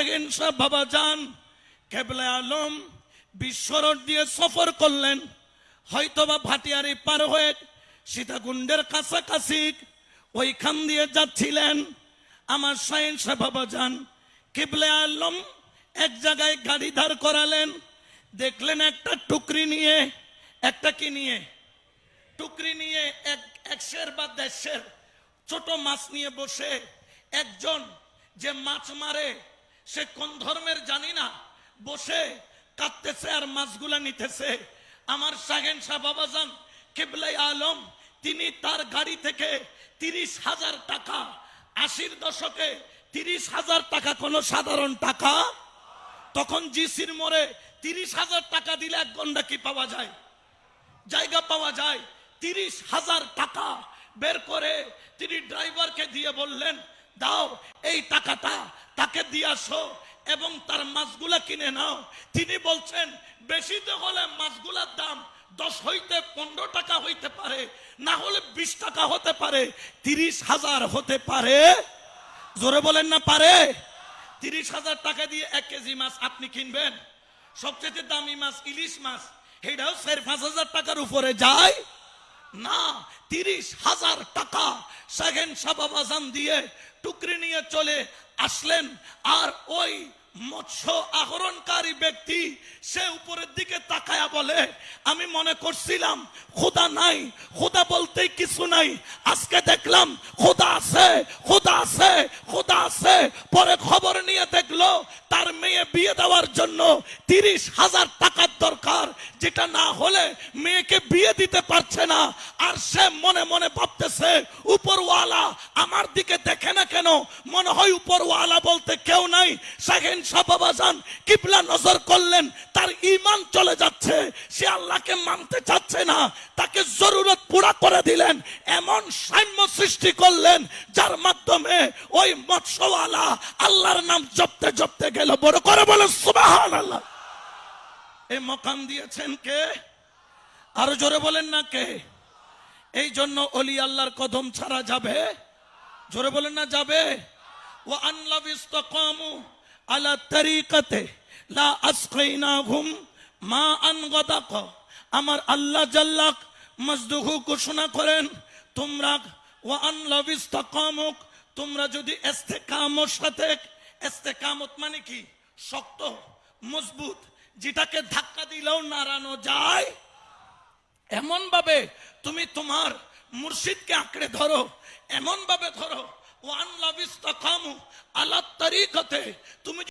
শাহ বাবা যান কেবলে আলম বিশ্বরোড দিয়ে সফর করলেন। হয়তোবা ভাটিয়ারি পার হয়ে সীতাকুণ্ডের কাছাকাছি ওইখান দিয়ে যাচ্ছিলেন। আমার শাহেন শাহ বাবা যান কেবলে আলম এক জায়গায় গাড়ি দাঁড় করালেন। দেখলেন একটা টুকরি নিয়ে, একটা কি নিয়ে? টুকরি নিয়ে এক একশের বা দেশের ছোট মাছ নিয়ে বসে একজন যে মাছ মারে সে কোন ধর্মের জানি না। বসে কাঁদতেছে আর মাছগুলা নিতেছে। আমার সাগেন শাহ বাবাজান, কেবলাই আলম, তিনি তার গাড়ি থেকে তিরিশ হাজার টাকা, আশির দশকে তিরিশ হাজার টাকা, কোনো সাধারণ টাকা? তখন জিসির মোড়ে তিরিশ হাজার টাকা দিলে এক গন্ডা কি পাওয়া যায়? জায়গা পাওয়া যায়। তিরিশ হাজার টাকা বের করে তিনি ড্রাইভারকে দিয়ে বললেন, দাও, এই টাকাটা তাকে দিয়ে আসো এবং তার মাছগুলা কিনে নাও। তিনি বলছেন বেশিতে হলে মাছগুলার দাম দশ হইতে পনেরো টাকা হইতে পারে, না হলে বিশ টাকা হতে পারে, তিরিশ হাজার হতে পারে। জোরে বলেন না, পারে? তিরিশ হাজার টাকা দিয়ে এক কেজি মাছ আপনি কিনবেন? সবচেয়ে দামি মাছ ইলিশ মাছ এটাও চার পাঁচ হাজার টাকার উপরে যায়? না, তিরিশ হাজার টাকা সেকেন্ড সাবাবাজান দিয়ে টুকরি নিয়ে চলে আসলেন। আর ওই মৎস্য আহরণকারী ব্যক্তি, সে উপরের দিকে তাকায়া বলে, আমি মনে করছিলাম খোদা নাই, খোদা বলতে কিছু নাই। আজকে দেখলাম খোদা আছে খোদা আছে বিয়ে দেওয়ার জন্য তিরিশ হাজার টাকার দরকার, যেটা না হলে মেয়েকে বিয়ে দিতে পারছে না। আর সে মনে মনে ভাবতেছে, উপরওয়ালা আমার দিকে দেখে না কেন? মনে হয় উপরওয়ালা বলতে কেউ নাই। শাহেন সাবাবাজান কিবলা নজর করলেন, তার ইমান চলে যাচ্ছে। সে আল্লাহকে মানতে চাচ্ছে না, তাকে জরুরত পুরা করে দিলেন। এমন সাম্য সৃষ্টি করলেন, যার মাধ্যমে ওই মৎস্যওয়ালা আল্লাহর নাম জপতে জপতে গেল। বড় করে বলে সুবাহান আল্লাহ এই মকাম দিয়েছেন কে? আরও জোরে বলেন না কে? এই জন্য অলি আল্লাহর কদম ছাড়া যাবে? জোরে বলেন না যাবে? আনলাভ ইস্তকামু আলা তরিকাতে লা আসকাইনাহুম মা আন গদাক আমার আল্লাহ জাল্লাক মজদুহু ঘোষণা করেন, তোমরা ও আনলাভ ইস্তকামুক তোমরা যদি ইস্তেকামর সাথে ইস্তেকামত মানে কি? শক্ত, মজবুত, যেটাকে ধাক্কা দিলেও নাড়ানো যায়। এমন ভাবে তুমি তোমার মুর্শিদকে আঁকড়ে ধরো এমন ভাবে ধরো ওয়ান লাভ ইস্তাকামু আলা তরিকতে তুমি